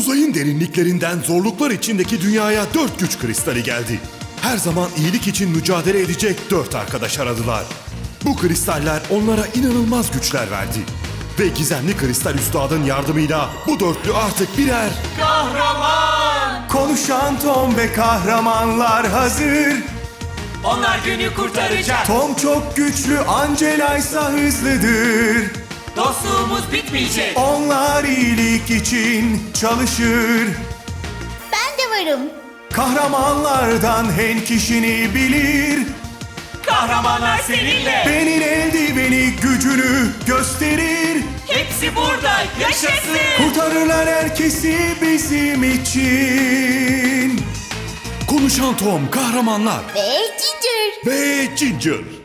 Uzayın derinliklerinden zorluklar içindeki dünyaya dört güç kristali geldi. Her zaman iyilik için mücadele edecek dört arkadaş aradılar. Bu kristaller onlara inanılmaz güçler verdi. Ve gizemli kristal üstadın yardımıyla bu dörtlü artık birer Konuşan Tom ve kahramanlar hazır. Onlar günü kurtaracak. Tom çok güçlü, Angela ise hızlıdır. Dostluğumuz bitmeyecek. Onlar iyilik için çalışır. Ben de varım. Kahramanlardan hen kişini bilir. Kahramanlar seninle. Benim eldiveni gücünü gösterir. Hepsi burada. Yaşasın. Kurtarırlar herkesi bizim için. konuşan Tom, kahramanlar Ve Ginger. ve Ginger.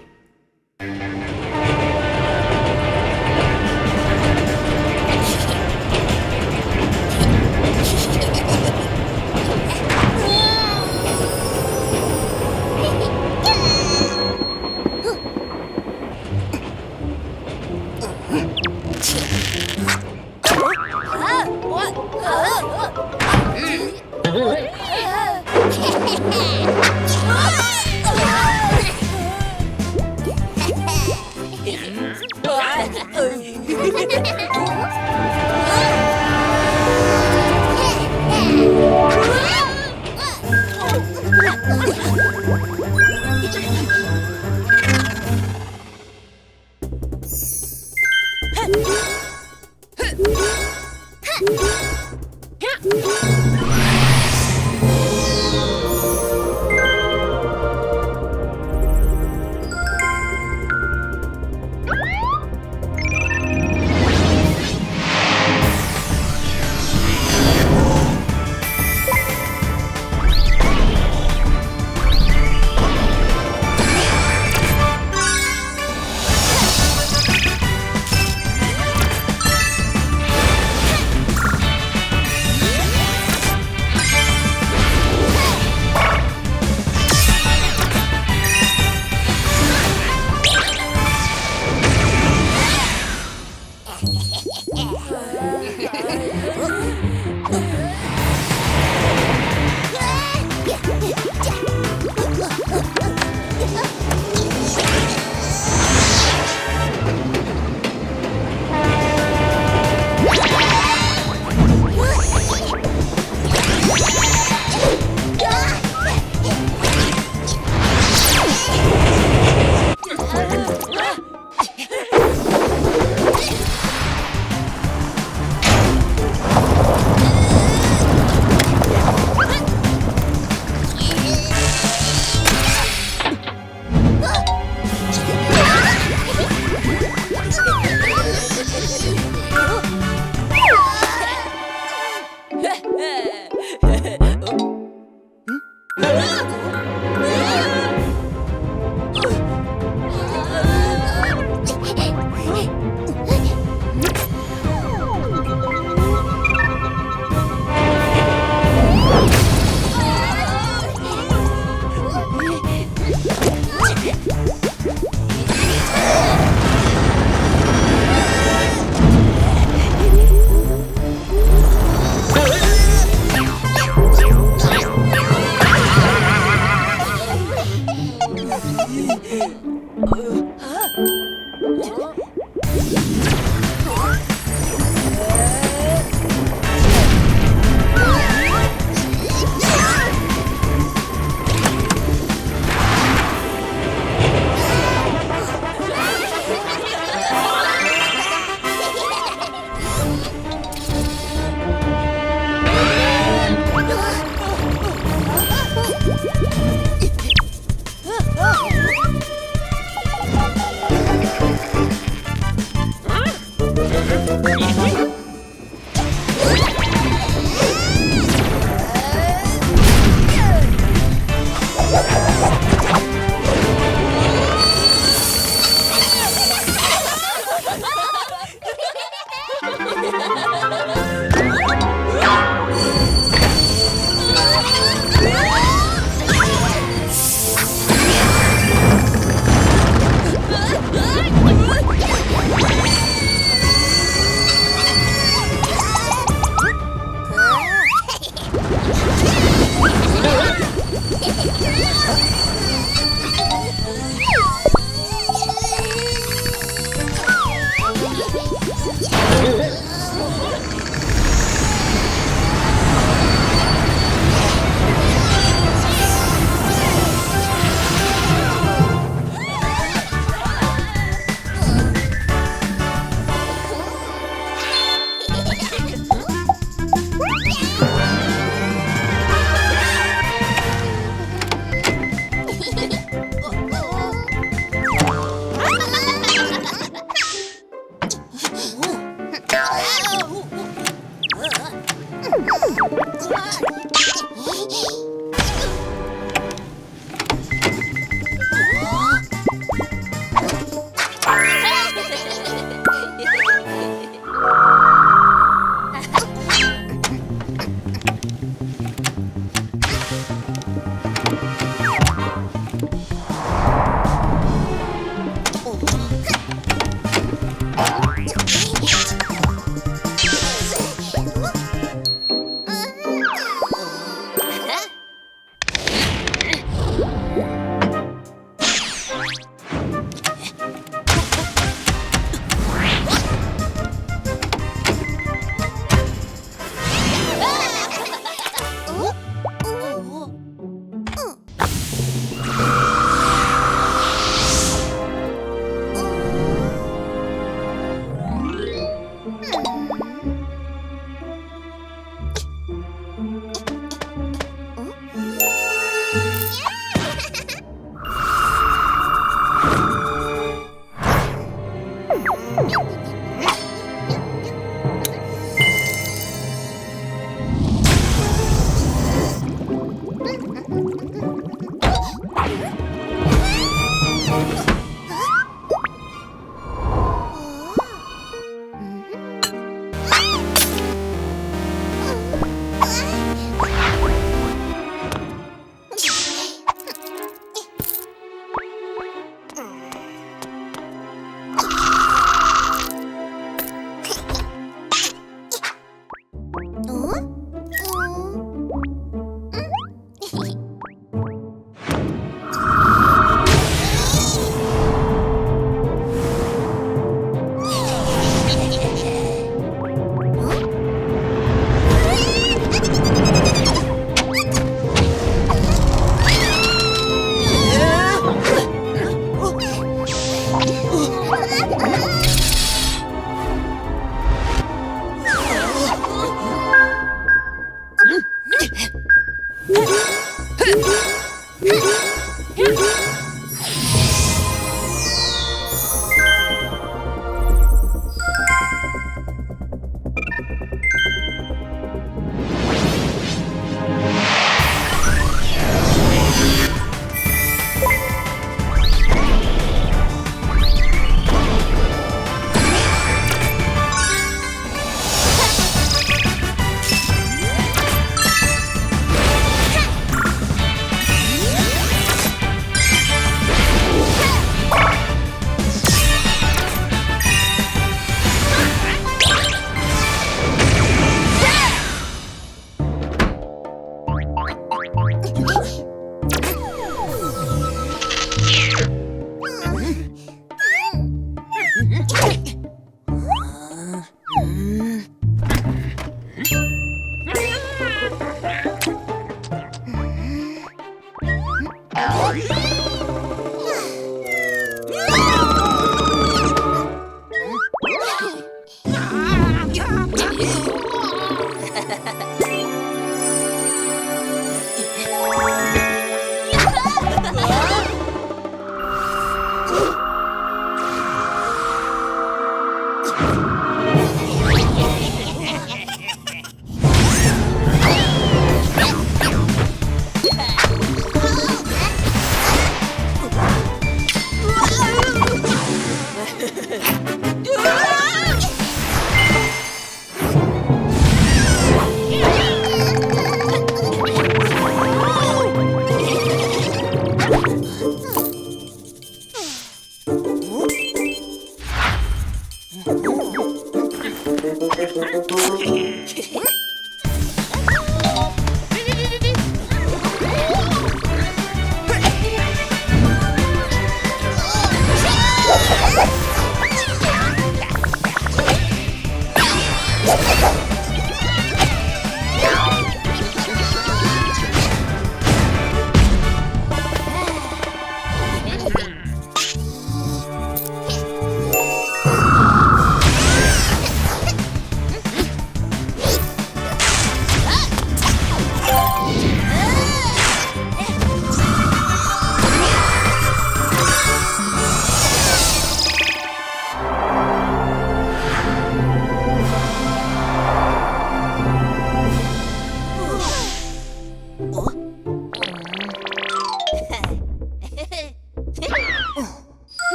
Yeah!